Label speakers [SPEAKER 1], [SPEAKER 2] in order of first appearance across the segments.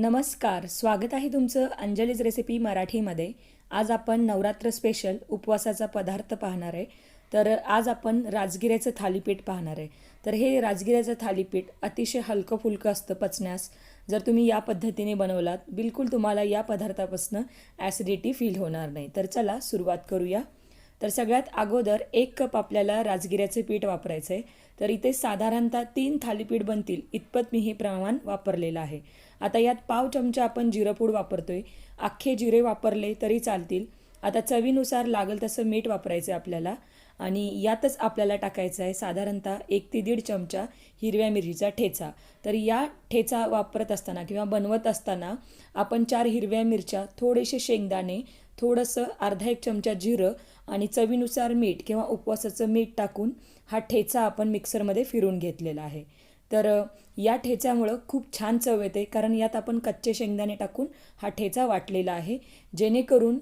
[SPEAKER 1] नमस्कार स्वागत आहे तुमचं अंजलीज रेसिपी मराठीमध्ये. आज आपण नवरात्र स्पेशल उपवासाचा पदार्थ पाहणार आहे. तर आज आपण राजगिऱ्याचं थालीपीठ पाहणार आहे. तर हे राजगिऱ्याचं थालीपीठ अतिशय हलकं फुलकं असतं पचण्यास. जर तुम्ही या पद्धतीने बनवलात बिलकुल तुम्हाला या पदार्थापासून ॲसिडिटी फील होणार नाही. तर चला सुरुवात करूया. तर सगळ्यात अगोदर एक कप आपल्याला राजगिऱ्याचे पीठ वापरायचं आहे तर इथे साधारणतः तीन थालीपीठ बनतील. इतपत मी हे प्रमाण वापरलेलं आहे. आता यात पाव चमचा आपण जिरंपूड वापरतोय. अख्खे जिरे वापरले तरी चालतील. आता चवीनुसार लागेल तसं मीठ वापरायचं आहे आपल्याला. आणि यातच आपल्याला टाकायचं आहे साधारणतः एक ते दीड चमचा हिरव्या मिरचीचा ठेचा. तर या ठेचा वापरत असताना किंवा बनवत असताना आपण चार हिरव्या मिरच्या थोडेसे शेंगदाणे थोडंसं अर्धा एक चमचा जिरं आणि चवीनुसार मीठ किंवा उपवासाचं मीठ टाकून हा ठेचा आपण मिक्सरमध्ये फिरून घेतलेला आहे. तर या ठेच्यामुळं खूप छान चव येते. कारण यात आपण कच्चे शेंगदाणे टाकून हा ठेचा वाटलेला आहे. जेणेकरून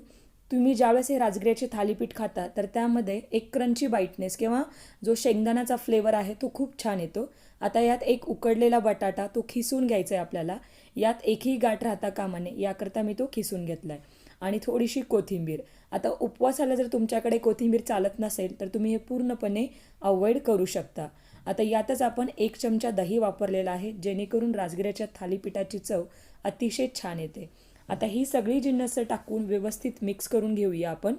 [SPEAKER 1] तुम्ही ज्यावेळेस हे राजगिऱ्याचे थालीपीठ खाता तर त्यामध्ये एक क्रंची बाईटनेस किंवा जो शेंगदाण्याचा फ्लेवर आहे तो खूप छान येतो. आता यात एक उकडलेला बटाटा तो खिसून घ्यायचा आहे आपल्याला. यात एकही गाठ राहता कामा नये याकरता मी तो खिसून घेतला आहे आणि थोडीशी कोथिंबीर. आता उपवासाला जर तुमच्याकडे कोथिंबीर चालत नसेल तर तुम्ही हे पूर्णपणे अवॉइड करू शकता. आता यातच आपण एक चमचा दही वापरलेला आहे जेणेकरून राजगिऱ्याच्या थालीपीठाची चव अतिशय छान येते. आता ही सगळी जिन्नसं टाकून व्यवस्थित मिक्स करून घेऊया आपण.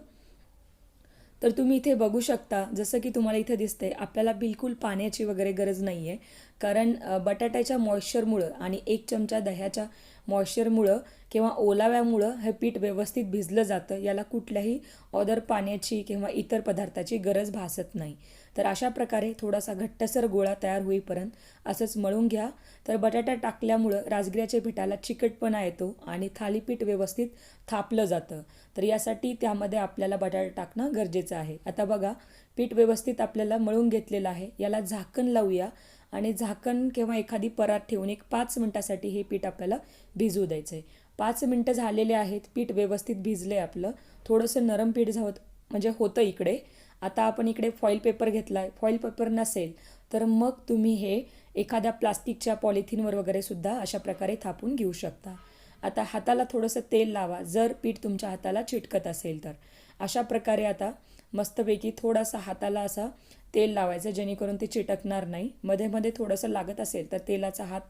[SPEAKER 1] तर तुम्ही इथे बघू शकता जसं की तुम्हाला इथे दिसते आपल्याला बिलकुल पाण्याची वगैरे गरज नाही आहे कारण बटाट्याच्या मॉइश्चरमुळं आणि एक चमचा दह्याच्या मॉइश्चरमुळं किंवा ओलाव्यामुळं हे पीठ व्यवस्थित भिजलं जातं याला कुठल्याही ऑदर पाण्याची किंवा इतर पदार्थाची गरज भासत नाही. तर अशा प्रकारे थोडासा घट्टसर गोळा तयार होईपर्यंत असंच मळून घ्या. तर बटाटा टाकल्यामुळं राजगिऱ्याच्या पिठाला चिकटपणा येतो आणि थालीपीठ व्यवस्थित थापलं जातं. तर यासाठी त्यामध्ये आपल्याला बटाटा टाकणं गरजेचं आहे. आता बघा पीठ व्यवस्थित आपल्याला मळून घेतलेलं आहे. याला झाकण लावूया. आणि झाकण किंवा एखादी परात ठेवून एक पाच मिनटासाठी हे पीठ आपल्याला भिजू द्यायचं आहे पाच मिनटं झालेले आहेत पीठ व्यवस्थित भिजलं आहे आपलं. थोडंसं नरम पीठ झावत म्हणजे होतं इकडे. आता आपण इकडे फॉईल पेपर घेतला आहे फॉईल पेपर नसेल तर मग तुम्ही हे एखाद्या प्लास्टिकच्या पॉलिथिनवर वगैरे सुद्धा अशा प्रकारे थापून घेऊ शकता. आता हाताला थोडंसं तेल लावा जर पीठ तुमच्या हाताला चिटकत असेल तर. अशा प्रकारे आता मस्तपैकी थोडासा हाताला असा तेल लावायचं जेणेकरून ते चिटकणार नाही. मध्ये मध्ये थोडंसं लागत असेल तर तेलाचा हात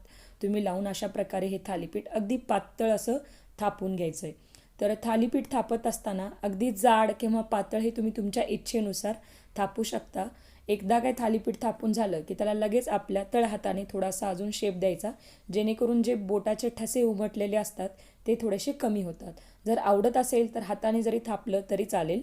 [SPEAKER 1] तुम्ही लावून अशा प्रकारे हे थालीपीठ अगदी पातळ असं थापून घ्यायचं आहे तर थालीपीठ थापत असताना अगदी जाड किंवा पातळ हे तुम्ही तुमच्या इच्छेनुसार थापू शकता. एकदा काय थालीपीठ थापून झालं की त्याला लगेच आपल्या तळहाताने थोडासा अजून शेप द्यायचा जेणेकरून जे बोटाचे ठसे उमटलेले असतात ते थोडेसे कमी होतात. जर आवडत असेल तर हाताने जरी थापलं तरी चालेल.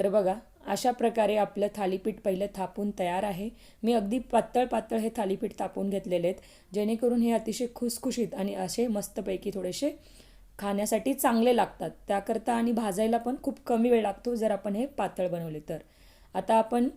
[SPEAKER 1] तर बघा अशा प्रकारे आपलं थालीपीठ पहिलं थापून तयार आहे. मी अगदी पातळ पातळ हे थालीपीठ तापून घेतलेले आहेत जेणेकरून हे अतिशय खुसखुशीत आणि असे मस्तपैकी थोडेसे खाण्यासाठी चांगले लागतात. त्याकरता आणि भाजायला पण खूप कमी वेळ लागतो जर आपण हे पातळ बनवले तर. आता आपण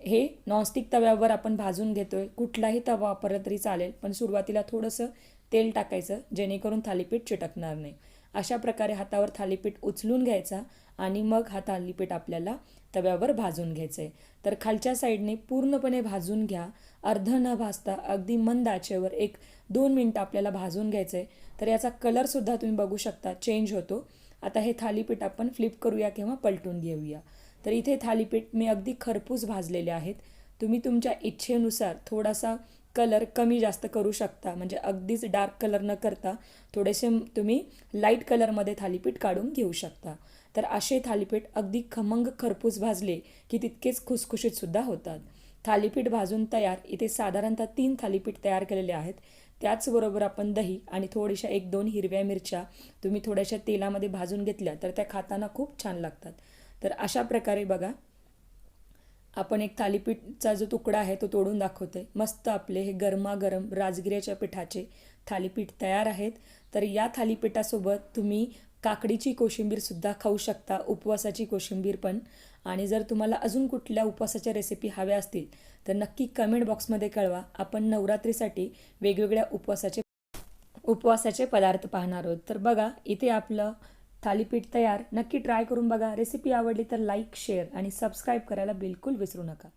[SPEAKER 1] हे नॉनस्टिक तव्यावर आपण भाजून घेतो आहे कुठलाही तवा वापरला तरी चालेल पण सुरुवातीला थोडंसं तेल टाकायचं जेणेकरून थालीपीठ चिटकणार नाही. अशा प्रकारे हातावर थालीपीठ उचलून घ्यायचा आणि मग हा थालीपीठ आपल्याला तव्यावर भाजून घ्यायचं आहे तर खालच्या साईडने पूर्णपणे भाजून घ्या. अर्ध न भाजता अगदी मंद आचेवर एक दोन मिनटं आपल्याला भाजून घ्यायचं आहे तर याचा कलरसुद्धा तुम्ही बघू शकता चेंज होतो. आता हे थालीपीठ आपण फ्लिप करूया किंवा पलटून घेऊया. तर इथे थालीपीठ मी अगदी खरपूस भाजलेले आहेत. तुम्ही तुमच्या इच्छेनुसार थोडासा कलर कमी जास्त करू शकता. म्हणजे अगदीच डार्क कलर न करता थोडेसे तुम्ही लाइट कलरमध्ये थालीपीठ काढून घेऊ शकता. तर असे थालीपीठ अगदी खमंग खरपूस भाजले की तितकेच खुसखुशीतसुद्धा होतात. थालीपीठ भाजून तयार इथे साधारणतः तीन थालीपीठ तयार केलेले आहेत. त्याचबरोबर आपण दही आणि थोड्याशा एक दोन हिरव्या मिरच्या तुम्ही थोड्याशा तेलामध्ये भाजून घेतल्या तर त्या खाताना खूप छान लागतात. तर अशा प्रकारे बघा आपण एक थालीपीठचा जो तुकडा आहे तो तोडून दाखवते. मस्त आपले हे गरमागरम राजगिऱ्याच्या पिठाचे थालीपीठ तयार आहेत. तर या थालीपीठासोबत तुम्ही काकडीची कोशिंबीरसुद्धा खाऊ शकता उपवासाची कोशिंबीर पण. आणि जर तुम्हाला अजून कुठल्या उपवासाच्या रेसिपी हव्या असतील तर नक्की कमेंट बॉक्समध्ये कळवा. आपण नवरात्रीसाठी वेगवेगळ्या उपवासाचे उपवासाचे पदार्थ पाहणार आहोत. तर बघा इथे आपलं थालीपीठ तयार. नक्की ट्राय करून बघा. रेसिपी आवडली तर लाईक शेअर आणि सबस्क्राईब करायला बिलकुल विसरू नका.